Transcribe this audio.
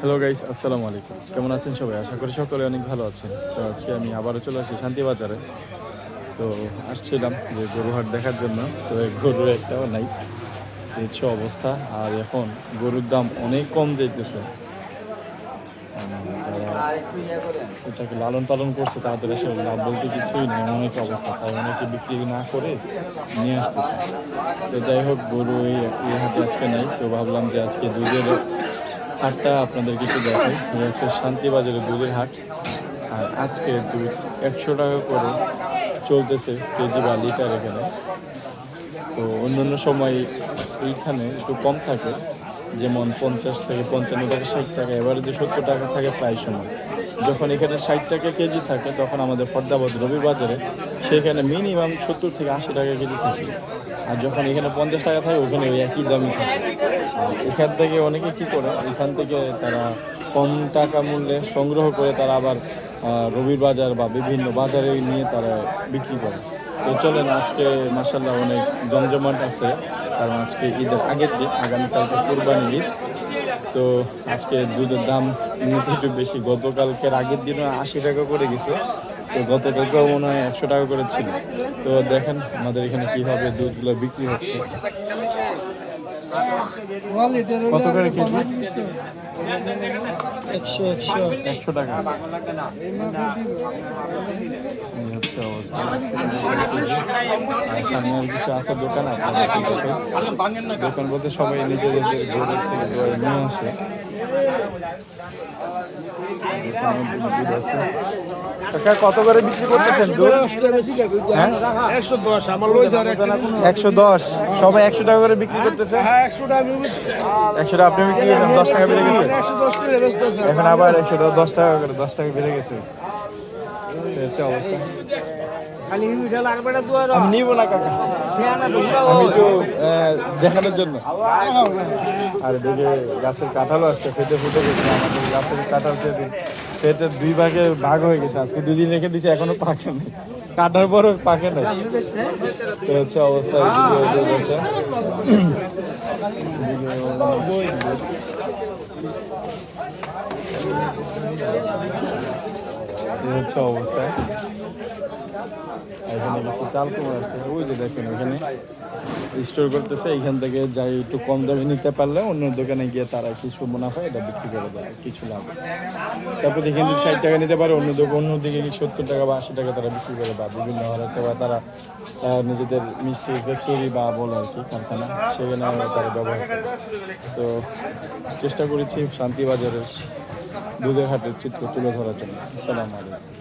Hello guys আসসালামু আলাইকুম কেমন আছেন সবাই? আশা করি সকলে অনেক ভালো আছেন। তো আজকে আমি আবারও চলে আসি শান্তিবাজারে তো আসছিলাম যে গরুহাট দেখার জন্য। তো গরু একটাও নাই। হচ্ছে অবস্থা। আর এখন গরুর দাম অনেক কম যারা এটাকে লালন পালন করছে তাদের আসলে লাভ বলতে কিছুই নেই। একটা অবস্থা। তাই অনেকে বিক্রি না করে নিয়ে আসতেছে। তো যাই হোক, গরু এই হাটে আজকে নাই। তো ভাবলাম যে আজকে দুধের হাটটা আপনাদের কিছু দেখাই। হচ্ছে শান্তিবাজারের দুধের হাট। আর আজকে দুধ একশো টাকা করে চলতেছে, কেজি বা লিটার এখানে। তো অন্যান্য সময় এইখানে একটু কম থাকে, যেমন পঞ্চাশ থেকে পঞ্চান্ন টাকা, ষাট টাকা। এবারে যে সত্তর টাকা থাকে প্রায় সময়। যখন এখানে ষাট টাকা কেজি থাকে, তখন আমাদের ফর্দাবাদ রবি বাজারে সেখানে মিনিমাম সত্তর থেকে আশি টাকা কেজি থাকে। আর যখন এখানে পঞ্চাশ টাকা থাকে, ওখানে ওই একই দামই থাকে। এখান থেকে অনেকে কি করে, এখান থেকে তারা কম টাকা মূল্যে সংগ্রহ করে তারা আবার রবির বাজার বা বিভিন্ন বাজারে নিয়ে তারা বিক্রি করে। তো চলেন, আজকে মাসাল্লাহ অনেক জমজমাট আছে। কারণ আজকে ঈদের আগের দিন আগামীকালকে কোরবানি ঈদ। তো আজকে দুধের দাম এমনিতে একটু বেশি। গতকালকের আগের দিনও আশি টাকা করে গেছে। তো গত কালকেও মনে হয় একশো টাকা করে ছিল। তো দেখেন আমাদের এখানে কীভাবে দুধগুলো বিক্রি হচ্ছে। কত করে কেজি? একশো একশো। একশো টাকা। দোকান বলতে সবাই নিজেদের কত করে বিক্রি করতেছেন হ্যাঁ? একশো দশ। সবাই একশো টাকা করে বিক্রি করতেছে? একশো টাকা আপনি বিক্রি করেন দশ টাকা বেড়ে গেছে? এখন আবার একশো দশ টাকা করে, দশ টাকা বেড়ে গেছে। হচ্ছে অবস্থা। নিব না কাকা। আমি একটু দেখানোর জন্য। আর এদিকে গাছের কাঁঠালও আসছে ফেটে ফুটে গেছে। আমাদের গাছের কাঁঠাল সেদিন ফেটের দুই ভাগে ভাগ হয়ে গেছে। আজকে দুই দিন রেখে দিয়েছে এখনও পাকে নেই। কাটার পরও পাকে নাই। তো হচ্ছে অবস্থা এদিকে। এই হচ্ছে অবস্থা। এখানে কিছু চাল কুমার আসছে ওই যে দেখেন ওখানে স্টোর করতেছে। এখান থেকে যাই একটু কম দামে নিতে পারলে অন্য দোকানে গিয়ে তারা কিছু মুনাফা, এটা বিক্রি করে দেয়, কিছু লাভ। তারপর এখানে যদি ষাট টাকা নিতে পারে, অন্য দোকান অন্য দিকে সত্তর টাকা বা আশি টাকা তারা বিক্রি করে বা বিভিন্ন হয়তো বা তারা নিজেদের মিষ্টি ফ্যাক্টরি বা বলে আর কি, কারখানা। সেখানে তারা ব্যবহার করে। তো চেষ্টা করেছি শান্তিবাজারের দুধের হাটের চিত্র তুলে ধরার জন্য। আসসালামু আলাইকুম।